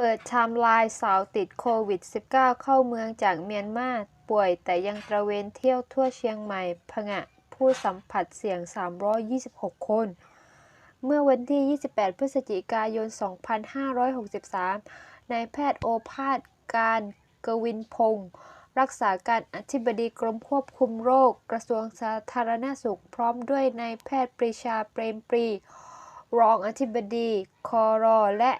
เปิดไทม์ไลน์สาวติดโควิด -19 เข้าเมืองจากเมียนมาป่วยแต่ยังตระเวนเที่ยวทั่วเชียงใหม่ผงะผู้สัมผัสเสี่ยง 326 คน เมื่อวันที่ 28 พฤศจิกายน 2563 นายแพทย์โอภาสการกวินพงศ์รักษาการอธิบดีกรมควบคุมโรค กระทรวงสาธารณสุข พร้อมด้วยนายแพทย์ปรีชาเปรมปรี รองอธิบดีคอรอและ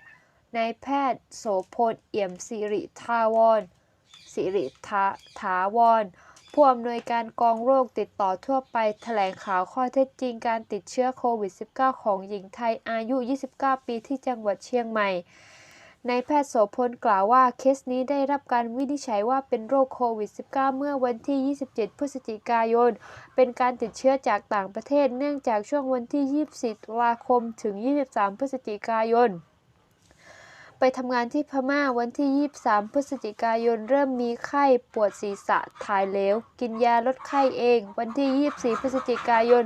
นายแพทย์โสพลเอี่ยมสิริทาวรสิริทาถาวรผู้อำนวยการกองโรคติดต่อทั่วไปแถลงข่าวข้อเท็จจริงการติดเชื้อโควิด -19 ของหญิงไทยอายุ 29 ปีที่จังหวัดเชียงใหม่นายแพทย์โสพลกล่าวว่าเคสนี้ได้รับการวินิจฉัยว่าเป็นโรคโควิด -19 เมื่อวันที่ 27 พฤศจิกายน เป็นการติดเชื้อจากต่างประเทศเนื่องจากช่วงวันที่ 24 ตุลาคม ถึง 23 พฤศจิกายน ทำงานที่พม่าวันที่ 23 พฤศจิกายน เริ่มมีไข้ปวดศีรษะถ่ายเหลว กินยาลดไข้เอง วันที่ 24 พฤศจิกายน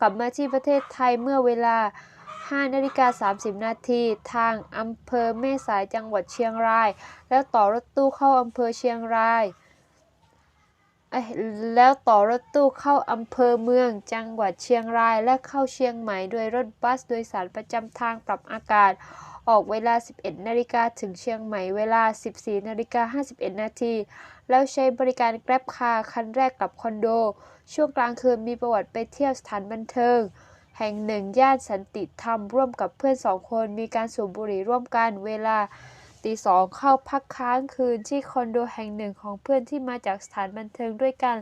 กลับมาที่ประเทศไทยเมื่อเวลา 5 นาฬิกา 30 นาทีทางอำเภอแม่สายจังหวัดเชียงราย แล้วต่อรถตู้เข้าอำเภอเชียงรายเอ้ยแล้วต่อรถตู้เข้าอำเภอเมืองจังหวัดเชียงราย และเข้าเชียงใหม่โดยรถบัสโดยสารประจำทางปรับอากาศ ออกเวลา 11 นาฬิกาถึงเชียงใหม่เวลา 14 นาฬิกา 51 นาที แล้วใช้บริการแกร็บคาร์คันแรกกับคอนโด ช่วงกลางคืนมีประวัติไปเที่ยวสถานบันเทิง แห่งหนึ่งย่านสันติธรรมร่วมกับเพื่อนสองคนมีการสูบบุหรี่ร่วมกันเวลาตีสองเข้าพักค้างคืนที่คอนโดแห่งหนึ่งของเพื่อนที่มาจากสถานบันเทิงด้วยกัน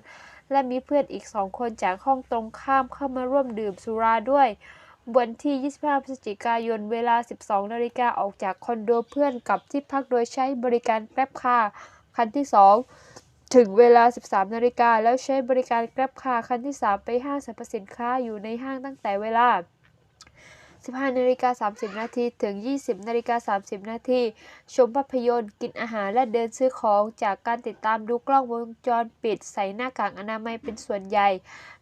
และมีเพื่อนอีกสองคนจากห้องตรงข้ามเข้ามาร่วมดื่มสุราด้วย วันที่ 25 พฤศจิกายน เวลา 12 นาฬิกาออกจากคอนโดเพื่อนกลับที่พักโดยใช้บริการแกร็บคาร์คันที่ 2 ถึงเวลา 13 นาฬิกาแล้วใช้บริการแกร็บคาร์คันที่ 3 ไปห้างสรรพสินค้าอยู่ในห้างตั้งแต่เวลา 15นาฬิกา30 นาทีถึง 20นาฬิกา30 นาทีชมภาพยนตร์กินอาหารและเดินซื้อของจากการติดตามดูกล้องวงจรปิดใส่หน้ากากอนามัยเป็นส่วนใหญ่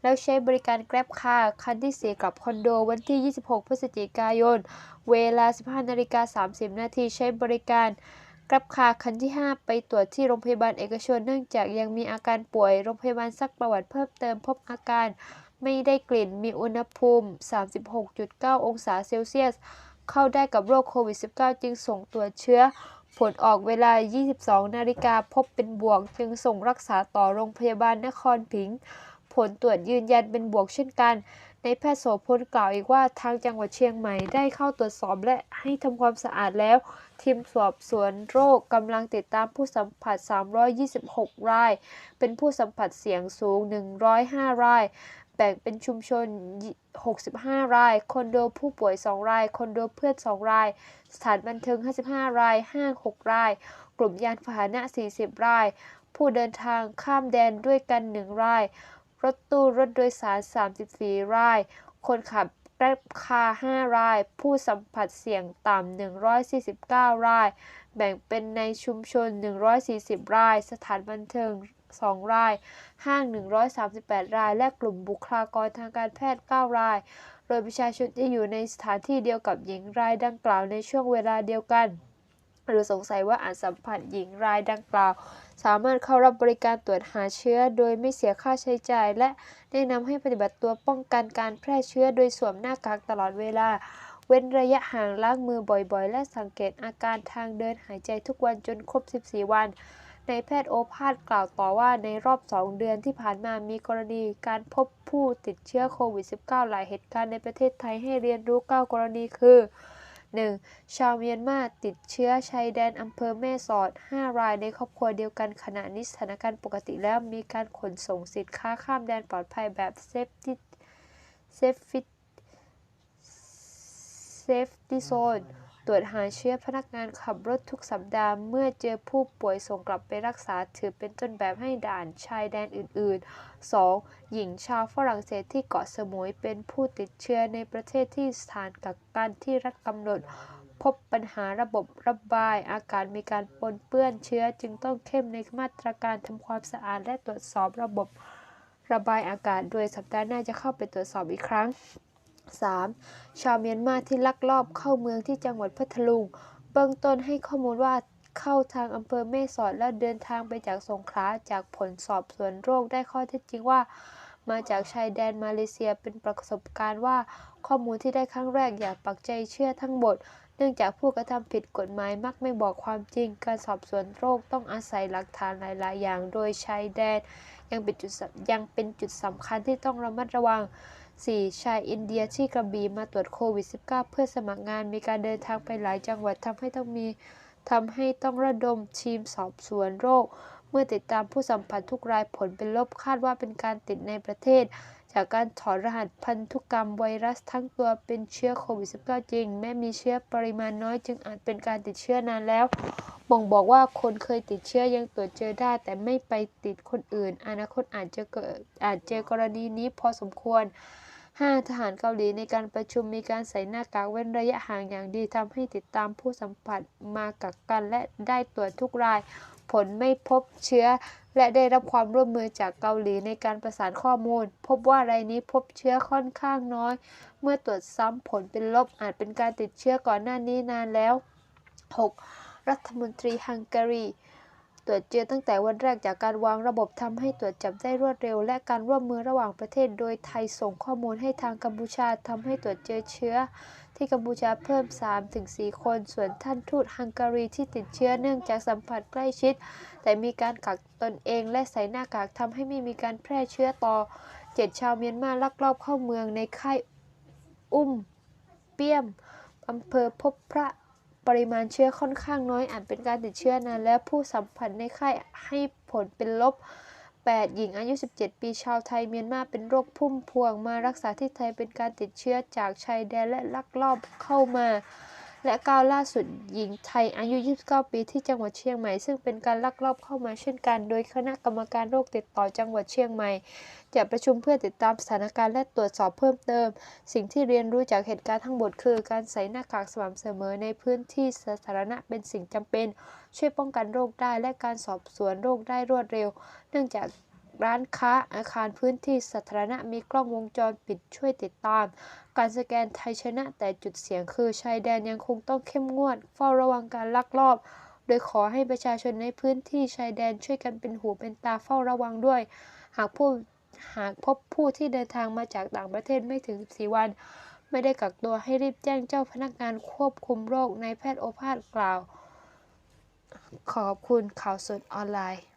แล้วใช้บริการแกร็บคาร์คันที่ 4 กลับคอนโดวันที่ 26 พฤศจิกายน เวลา 15นาฬิกา30 นาทีใช้บริการแกร็บคาคันที่ 5 ไปตรวจที่โรงพยาบาลเอกชนเนื่องจากยังมีอาการป่วย โรงพยาบาลซักประวัติเพิ่มเติมพบอาการ ไม่ได้กลิ่นมีอุณหภูมิ 36.9 องศาเซลเซียส เข้าได้กับโรคโควิด -19 จึงส่งตรวเชื้อ ผลออกเวลา 22 นาฬิกาพบเป็นบวก จึงส่งรักษาต่อโรงพยาบาลนครพิงค์ผลตรวจยืนยันเป็นบวกเช่นกัน ในแพทย์โสพลกล่าวอีกว่าทางจังหวัดเชียงใหม่ได้เข้าตรวจสอบและให้ทำความสะอาดแล้ว ทีมสอบสวนโรคกำลังติดตามผู้สัมผัส 326 ราย เป็นผู้สัมผัสเสี่ยงสูง 105 ราย แบ่งเป็นชุมชน 65 ราย คอนโดผู้ป่วย 2 ราย คอนโดเพื่อน 2 ราย สถานบันเทิง 55 ราย ห้าง 6 ราย กลุ่มยานพาหนะ 40 ราย ผู้เดินทางข้ามแดนด้วยกัน 1 ราย รถตู้รถโดยสาร 34 ราย คนขับแกร็บคาร์5ราย ผู้สัมผัสเสี่ยงต่ำ 149 ราย แบ่งเป็นในชุมชน 140 ราย สถานบันเทิง 2 ราย ห้าง 138 ราย และกลุ่มบุคลากรทางการแพทย์ 9 ราย โดยประชาชนที่อยู่ในสถานที่เดียวกับหญิงรายดังกล่าวในช่วงเวลาเดียวกัน หรือสงสัยว่าอาจสัมผัสหญิงรายดังกล่าว สามารถเข้ารับบริการตรวจหาเชื้อ โดยไม่เสียค่าใช้จ่าย และแนะนำให้ปฏิบัติตัวป้องกันการแพร่เชื้อ โดยสวมหน้ากากตลอดเวลาเว้นระยะห่างล้างมือบ่อยๆ และสังเกตอาการทางเดินหายใจทุกวันจนครบ 14 วัน นายแพทย์โอภาสกล่าวต่อว่าในรอบ 2 เดือนที่ผ่านมามีกรณีการพบผู้ติดเชื้อโควิด -19 หลายเหตุการณ์ในประเทศไทยให้เรียนรู้ 9 กรณีคือ 1. ชาวเมียนมาติดเชื้อชายแดนอำเภอแม่สอด 5 รายในครอบครัวเดียวกันขณะนี้สถานการณ์ปกติแล้วมีการขนส่งสินค้าข้ามแดนปลอดภัยแบบเซฟตี้เซฟฟิเซฟตี้โซน รวจหาเชื้อพนักงานขับรถทุกสัปดาห์ เมื่อเจอผู้ป่วยส่งกลับไปรักษาถือเป็นต้นแบบให้ด่านชายแดนอื่น ๆ 2. หญิงชาวฝรั่งเศสที่เกาะสมุยเป็นผู้ติดเชื้อในประเทศที่สถานกักกันที่รัฐกำหนด พบปัญหาระบบระบายอากาศมีการปนเปื้อนเชื้อจึงต้องเข้มในมาตรการทำความสะอาดและตรวจสอบระบบระบายอากาศ โดยสัปดาห์หน้าจะเข้าไปตรวจสอบอีกครั้ง 3. ชาวเมียนมาที่ลักลอบเข้าเมืองที่จังหวัดพัทลุง เบื้องต้นให้ข้อมูลว่าเข้าทางอำเภอแม่สอดแล้วเดินทางไปจากสงขลาจากผลสอบสวนโรคได้ข้อเท็จจริงว่า มาจากชายแดนมาเลเซียเป็นประสบการณ์ว่า ข้อมูลที่ได้ครั้งแรกอย่าปักใจเชื่อทั้งหมดเนื่องจากผู้กระทำผิดกฎหมายมักไม่บอกความจริง การสอบสวนโรคต้องอาศัยหลักฐานหลาย ๆ อย่าง โดยชายแดนยังเป็นจุดยังเป็นจุดสำคัญที่ต้องระมัดระวัง 4. ชายอินเดียที่กระบี่มาตรวจโควิด -19 เพื่อสมัครงานมีการเดินทางไปหลายจังหวัดทำให้ต้องมีทำให้ต้องระดมทีมสอบสวนโรค เมื่อติดตามผู้สัมผัสทุกรายผลเป็นลบคาดว่าเป็นการติดในประเทศ จากการถอดรหัสพันธุกรรมไวรัสทั้งตัวเป็นเชื้อโควิด -19 จริง แม้มีเชื้อปริมาณน้อยจึงอาจเป็นการติดเชื้อนานแล้วบ่งบอกว่าคนเคยติดเชื้อยังตรวจเจอได้ แต่ไม่ไปติดคนอื่น อนาคตอาจจะเกิดอาจเจอกรณีนี้พอสมควร 5. ทหารเกาหลีในการประชุมมีการใส่หน้ากากเว้นระยะห่างอย่างดีทำให้ติดตามผู้สัมผัสมากักกันและได้ตรวจทุกราย ผลไม่พบเชื้อ และได้รับความร่วมมือจากเกาหลีในการประสานข้อมูล พบว่ารายนี้พบเชื้อค่อนข้างน้อย เมื่อตรวจซ้ำผลเป็นลบอาจเป็นการติดเชื้อก่อนหน้านี้นานแล้ว 6. รัฐมนตรีฮังการี รวจเจอตั้งแต่วันแรกจากการวางระบบทำให้ตรวจจับได้รวดเร็ว และการร่วมมือระหว่างประเทศ โดยไทยส่งข้อมูลให้ทางกัมพูชาทำให้ตรวจเจอเชื้อ ที่กัมพูชาเพิ่ม 3-4 คน ส่วนท่านทูตฮังการีที่ติดเชื้อเนื่องจากสัมผัสใกล้ชิด แต่มีการกักตนเองและใส่หน้ากากทำให้ไม่มีการแพร่เชื้อต่อ 7 ชาวเมียนมาลักลอบเข้าเมืองในค่ายอุ้มเปี้ยมอำเภอพบพระ ปริมาณเชื้อค่อนข้างน้อยอาจเป็นการติดเชื้อนานและผู้สัมผัสในไข้ให้ผลเป็นลบ 8 หญิงอายุ 17 ปีชาวไทยเมียนมาเป็นโรคพุ่มพวงมารักษาที่ไทยเป็นการติดเชื้อจากชายแดนและลักลอบเข้ามา และก้าวล่าสุดหญิงไทยอายุ 29 ปีที่จังหวัดเชียงใหม่ ซึ่งเป็นการลักลอบเข้ามาเช่นกัน โดยคณะกรรมการโรคติดต่อจังหวัดเชียงใหม่ จะประชุมเพื่อติดตามสถานการณ์และตรวจสอบเพิ่มเติม สิ่งที่เรียนรู้จากเหตุการณ์ทั้งหมดคือ การใส่หน้ากากสม่ำเสมอในพื้นที่สาธารณะเป็นสิ่งจำเป็น ช่วยป้องกันโรคได้และการสอบสวนโรคได้รวดเร็ว เนื่องจาก ร้านค้าอาคารพื้นที่สาธารณะมีกล้องวงจรปิดช่วยติดตาม การสแกนไทยชนะแต่จุดเสี่ยงคือชายแดนยังคงต้องเข้มงวด เฝ้าระวังการลักลอบ โดยขอให้ประชาชนในพื้นที่ชายแดนช่วยกันเป็นหูเป็นตาเฝ้าระวังด้วย หากผู้หากพบผู้ที่เดินทางมาจากต่างประเทศไม่ถึง14วัน ไม่ได้กักตัวให้รีบแจ้งเจ้าพนักงานควบคุมโรคนายแพทย์โอภาสกล่าว ขอบคุณข่าวสดออนไลน์